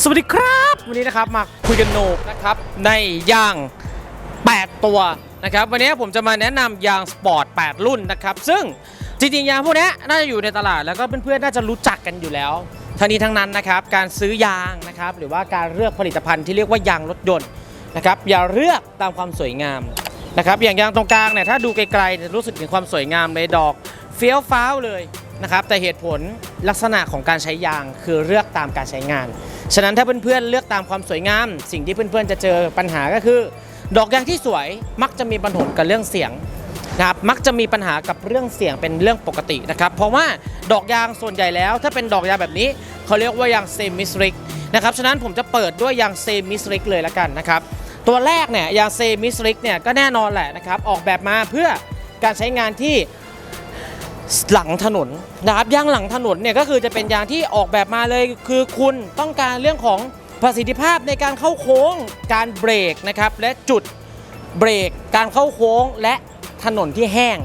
สวัสดีครับ วันนี้นะครับมาคุยกันโหนกนะครับในยาง 8 ตัวนะครับวันนี้ผมจะมาแนะนำยางสปอร์ต 8 รุ่นนะครับซึ่งจริงๆยางพวกนี้น่าจะอยู่ในตลาดแล้วก็เพื่อนๆน่าจะรู้จักกันอยู่แล้วทั้งนี้ทั้งนั้นนะครับการซื้อยางนะครับหรือว่าการเลือกผลิตภัณฑ์ที่เรียกว่ายางรถยนต์นะครับอย่าเลือกตามความสวยงามนะครับอย่างยางตรงกลางเนี่ยถ้าดูไกลๆรู้สึกถึงความสวยงามในดอกเฟี้ยวฟ้าวเลย นะครับแต่เหตุผลลักษณะของการใช้ยางคือเลือกตามการใช้งาน ฉะนั้นถ้าเพื่อนๆเลือกตามความสวยงาม สิ่งที่เพื่อนๆจะเจอปัญหาก็คือ ดอกยางที่สวยมักจะมีปัญหากับเรื่องเสียงนะครับมักจะมีปัญหากับเรื่องเสียงเป็นเรื่องปกตินะครับเพราะว่าดอกยางส่วนใหญ่แล้ว ถ้าเป็นดอกยางแบบนี้เขาเรียกว่ายางเซมิสริกนะครับฉะนั้นผมจะเปิดด้วยยางเซมิสริกเลยละกันนะครับตัวแรกเนี่ยยางเซมิสริกเนี่ยก็แน่นอนแหละนะครับออกแบบมาเพื่อการใช้งานที่ หลังถนนนะครับยางหลังถนนเนี่ยก็คือจะเป็นยางที่ออกแบบมาเลย คือคุณต้องการเรื่องของประสิทธิภาพในการเข้าโค้งการเบรกนะครับและจุดเบรกการเข้าโค้งและถนนที่แห้ง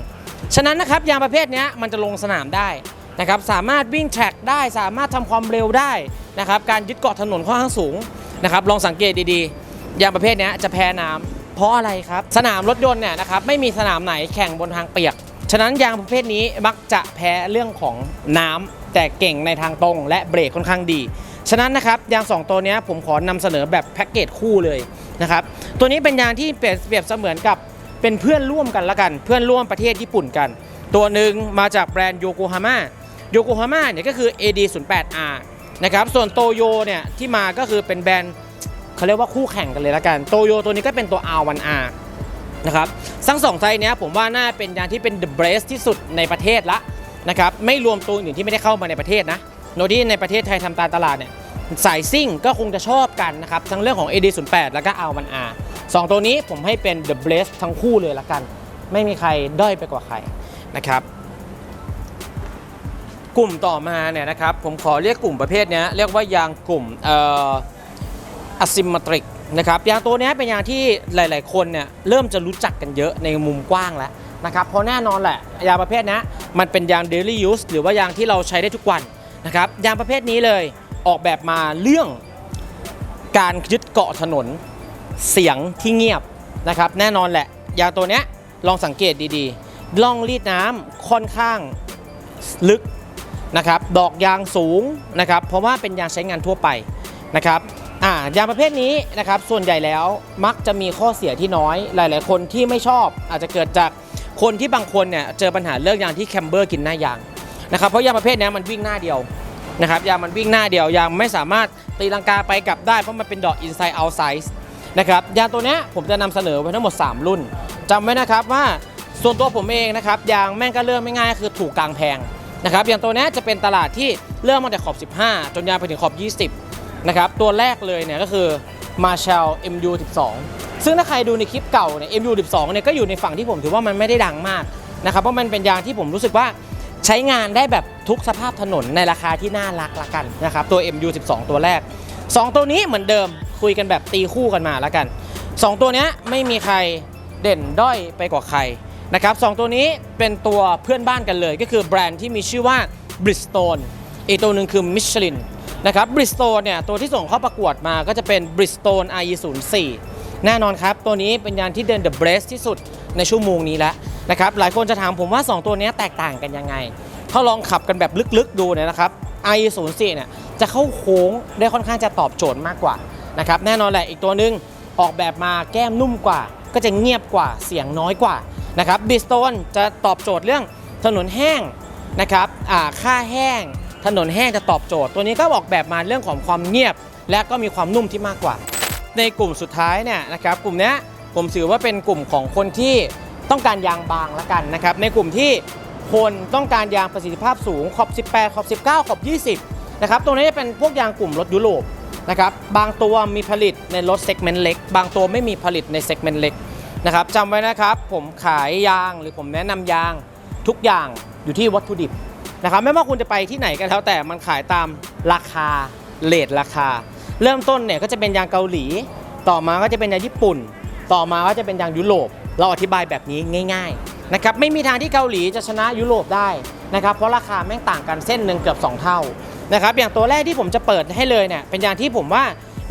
ฉะนั้นนะครับยางประเภทนี้มันจะลงสนามได้นะครับสามารถวิ่งแทร็กได้สามารถทำความเร็วได้นะครับการยึดเกาะถนนค่อนข้างสูงนะครับลองสังเกตดีๆ ยางประเภทนี้จะแพ้น้ำเพราะอะไรครับ สนามรถยนต์เนี่ยนะครับไม่มีสนามไหนแข่งบนทางเปียก ฉะนั้นยางประเภทนี้มักจะแพ้เรื่องของน้ำแต่เก่งในทางตรง และเบรกค่อนข้างดี ฉะนั้นนะครับยาง 2 ตัวนี้ผมขอนำเสนอแบบแพ็กเกจคู่เลยนะครับตัวนี้เป็นยางที่เปรียบเปรียบเสมือนกับเป็นเพื่อนร่วมกันละกัน เพื่อนร่วมประเทศญี่ปุ่นกัน ตัวหนึ่งมาจากแบรนด์โยโกฮาม่าโยโกฮาม่าเนี่ยก็คือ AD08R นะครับส่วนโตโยเนี่ยที่มาก็คือเป็นแบรนด์เขาเรียกว่าคู่แข่งกันเลยละกันโตโยตัวนี้ก็เป็นตัว R1R นะครับทั้งสองไซส์เนี้ยผมว่าน่าเป็นยางที่เป็น the best ที่สุดในประเทศละนะครับไม่รวมตัวอื่นที่ไม่ได้เข้ามาในประเทศนะโดยที่ในประเทศไทยทำตาตลาดเนี่ยสายซิ่งก็คงจะชอบกันนะครับ ทั้งเรื่องของ AD08 แล้วก็ R1R สองตัวนี้ผมให้เป็น the best ทั้งคู่เลยละกัน ไม่มีใครด้อยไปกว่าใครนะครับ กลุ่มต่อมาเนี่ยนะครับ ผมขอเรียกกลุ่มประเภทนี้เรียกว่ายางกลุ่มเอ่อ asymmetric นะครับยางตัวนี้เป็นยางที่หลาย ๆ คนเนี่ยเริ่มจะรู้จักกันเยอะในมุมกว้างแล้วนะครับเพราะแน่นอนแหละยางประเภทนี้มันเป็นยาง daily use หรือว่ายางที่เราใช้ได้ทุกวันนะครับยางประเภทนี้เลยออกแบบมาเรื่องการยึดเกาะถนนเสียงที่เงียบนะครับแน่นอนแหละยางตัวนี้ลองสังเกตดีๆล่องรีดน้ำค่อนข้างลึกนะครับดอกยางสูงนะครับเพราะว่าเป็นยางใช้งานทั่วไปนะครับ อ่ายางประเภทนี้นะครับส่วนใหญ่แล้วมักจะมีข้อเสียที่น้อย หลาย ๆ คนที่ไม่ชอบอาจจะเกิดจากคนที่บางคนเนี่ยเจอปัญหาเรื่องยางที่แคมเบอร์กินหน้ายางนะครับเพราะยางประเภทนี้มันวิ่งหน้าเดียวนะครับยางมันวิ่งหน้าเดียวยางไม่สามารถตีลังกาไปกลับได้เพราะมันเป็นดอก inside out size นะครับยางตัวนี้ผมจะนำเสนอไว้ทั้งหมด 3 รุ่นจำไว้นะครับว่าส่วนตัวผมเองนะครับยางแม่งก็เริ่มไม่ง่ายคือถูกกลางแพงนะครับอย่างตัวนี้จะเป็นตลาดที่เริ่มมาจากขอบ 15 จนยาไปถึงขอบ 20 นะครับตัวแรกเลยเนี่ยก็คือ Marshall MU12 ซึ่งถ้าใครดูในคลิปเก่าเนี่ย MU12 เนี่ยก็อยู่ในฝั่งที่ผมถือว่ามันไม่ได้ดังมากนะครับเพราะมันเป็นยางที่ผมรู้สึกว่าใช้งานได้แบบทุกสภาพถนนในราคาที่น่ารักละกันนะครับตัว MU12 ตัวแรก 2 ตัวนี้เหมือนเดิมคุยกันแบบตีคู่กันมาละกัน 2 ตัวเนี้ยไม่มีใครเด่นด้อยไปกว่าใครนะครับสองตัวนี้เป็นตัวเพื่อนบ้านกันเลย ก็คือแบรนด์ที่มีชื่อว่า Bridgestone อีกตัวหนึ่งคือ Michelin นะครับ Bridgestone เนี่ยตัวที่ส่งเข้าประกวดมาก็จะเป็น Bridgestone IE04 แน่นอนครับ ตัวนี้เป็นยานที่เดิน the best ที่สุดในชั่วโมงนี้แล้วนะครับหลายคนจะถามผมว่า 2 ตัวนี้แตกต่างกันยังไง ถ้าลองขับกันแบบลึกๆดูเนี่ยนะครับ IE04 เนี่ยจะเข้าโค้งได้ค่อนข้างจะตอบโจทย์มากกว่านะครับแน่นอนแหละอีกตัวหนึงออกแบบมาแก้มนุ่มกว่า ก็จะเงียบกว่าเสียงน้อยกว่านะครับบิสโตนจะตอบโจทย์เรื่องถนนแห้งนะครับค่าแห้ง ถนนแห้งจะตอบโจทย์ ตัวนี้ก็ออกแบบมาเรื่องของความเงียบ และก็มีความนุ่มที่มากกว่า ในกลุ่มสุดท้ายเนี่ยนะครับกลุ่มนี้ผมถือว่าเป็นกลุ่มของคนที่ต้องการยางบางละกันนะครับในกลุ่มที่คนต้องการยางประสิทธิภาพสูงขอบ 18 ขอบ 19 ขอบ 20 นะครับ ตรงนี้จะเป็นพวกยางกลุ่มรถยุโรปนะครับ บางตัวมีผลิตในรถเซกเมนต์เล็ก บางตัวไม่มีผลิตในเซกเมนต์เล็กนะครับจำไว้นะครับ ผมขายยางหรือผมแนะนำยางทุกอย่างอยู่ที่วัตถุดิบ นะครับไม่ว่าคุณจะไปที่ไหนกันแล้วแต่มันขายตามราคาเลทราคา เริ่มต้นเนี่ยก็จะเป็นยางเกาหลี ต่อมาก็จะเป็นยางญี่ปุ่น ต่อมาก็จะเป็นยางยุโรป เราอธิบายแบบนี้ง่ายๆนะครับไม่มีทางที่เกาหลีจะชนะยุโรปได้นะครับเพราะราคาแม่งต่างกันเส้นหนึ่งเกือบ2 เท่านะครับอย่างตัวแรกที่ผมจะเปิดให้เลยเนี่ยเป็นยางที่ผมว่า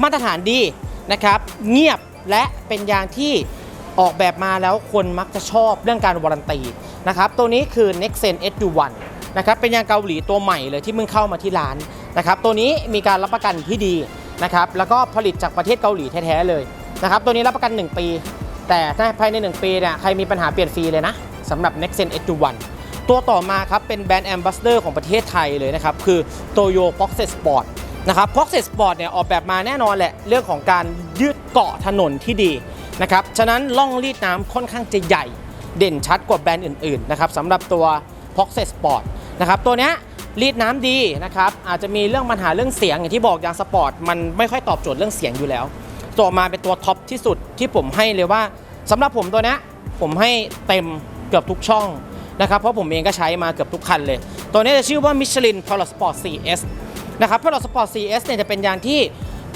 มาตรฐานดีนะครับเงียบและเป็นยางที่ออกแบบมาแล้วคนมักจะชอบเรื่องการวารันตีนะครับตัวนี้คือ Nexen SU1 นะครับเป็นยางเกาหลีตัวใหม่เลยที่เพิ่งเข้ามาที่ร้านนะครับตัวนี้มีการรับประกันที่ดีนะครับแล้วก็ผลิตจากประเทศเกาหลีแท้ๆเลยนะครับตัวนี้รับประกัน 1 ปี แต่ถ้าภายใน 1 ปีเนี่ยใครมีปัญหาเปลี่ยนฟรีเลยนะสำหรับ Nexen SU1 ตัวต่อมาครับเป็นแบรนด์แอมบาสเดอร์ของประเทศไทยเลยนะครับคือ Toyo Fox Sport นะครับ Fox Sport เนี่ยออกแบบมาแน่นอนแหละเรื่องของการยืดเกาะถนนที่ดีนะครับฉะนั้นล่องรีดน้ำค่อนข้างจะใหญ่เด่นชัดกว่าแบรนด์อื่นๆนะครับสำหรับตัว Fox Sport นะครับตัวเนี้ยรีดน้ำดีนะครับอาจจะมีเรื่องปัญหาเรื่องเสียงอย่างที่บอกยางสปอร์ตมันไม่ค่อยตอบโจทย์เรื่องเสียงอยู่แล้ว ตัวมาเป็นตัวท็อปที่สุดที่ผมให้เลยว่าสำหรับผมตัวเนี้ยผมให้เต็มเกือบทุกช่องนะครับเพราะผมเองก็ใช้มาเกือบทุกคันเลย ตัวนี้จะชื่อว่า Michelin p o l a Sport 4S นะครับ p o l a Sport 4S เนี่ยจะเป็นยางที่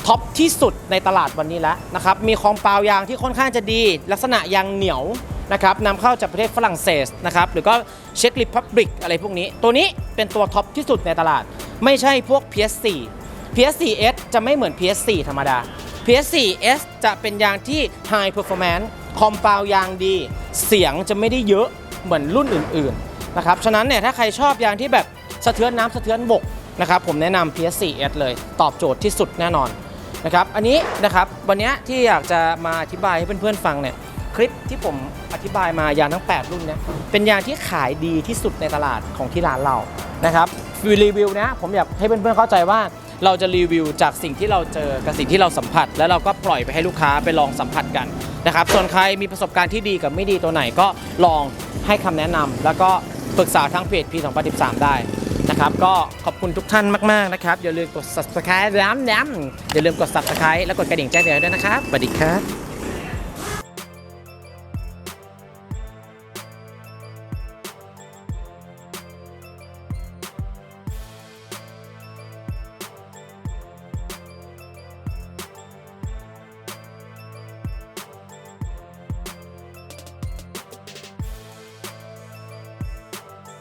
ท็อปที่สุดในตลาดวันนี้แล้วนะครับมีคอมเปลายางที่ค่อนข้างจะดี ลักษณะยางเหนียว นะครับนำเข้าจากประเทศฝรั่งเศสนะครับหรือก็เช็กริพับบิกอะไรพวกนี้ ตัวนี้เป็นตัวท็อปที่สุดในตลาด ไม่ใช่พวก PS4 PS4S จะไม่เหมือน PS4 ธรรมดา PS4S จะเป็นยางที่ High Performance คอมเปลยางดี เสียงจะไม่ได้เยอะเหมือนรุ่นอื่นๆนะครับฉะนั้นเนี่ยถ้าใครชอบยางที่แบบสะเทือนน้ำสะเทือนบกนะครับผมแนะนำ PS4S เลยตอบโจทย์ที่สุดแน่นอนนะครับอันนี้นะครับวันนี้ที่อยากจะมาอธิบายให้เพื่อนๆฟังเนี่ย คลิปที่ผมอธิบายมายาทั้ง 8 รุ่นเนี่ยเป็นยาที่ขายดีที่สุดในตลาดของที่ร้านเรานะครับรีวิวนะผมอยากให้เพื่อนๆเข้าใจว่าเราจะรีวิวจากสิ่งที่เราเจอกับสิ่งที่เราสัมผัส แล้วเราก็ปล่อยไปให้ลูกค้าไปลองสัมผัสกันนะครับส่วนใครมีประสบการณ์ที่ดีกับไม่ดีตัวไหนก็ลองให้คำแนะนำแล้วก็ปรึกษาทางเพจ P2013 ได้นะครับก็ขอบคุณทุกท่านมาก ๆ นะครับ อย่าลืมกด subscribe ย้ำๆอย่าลืมกด subscribe และกดกระดิ่งแจ้งเตือนด้วยนะครับสวัสดีครับ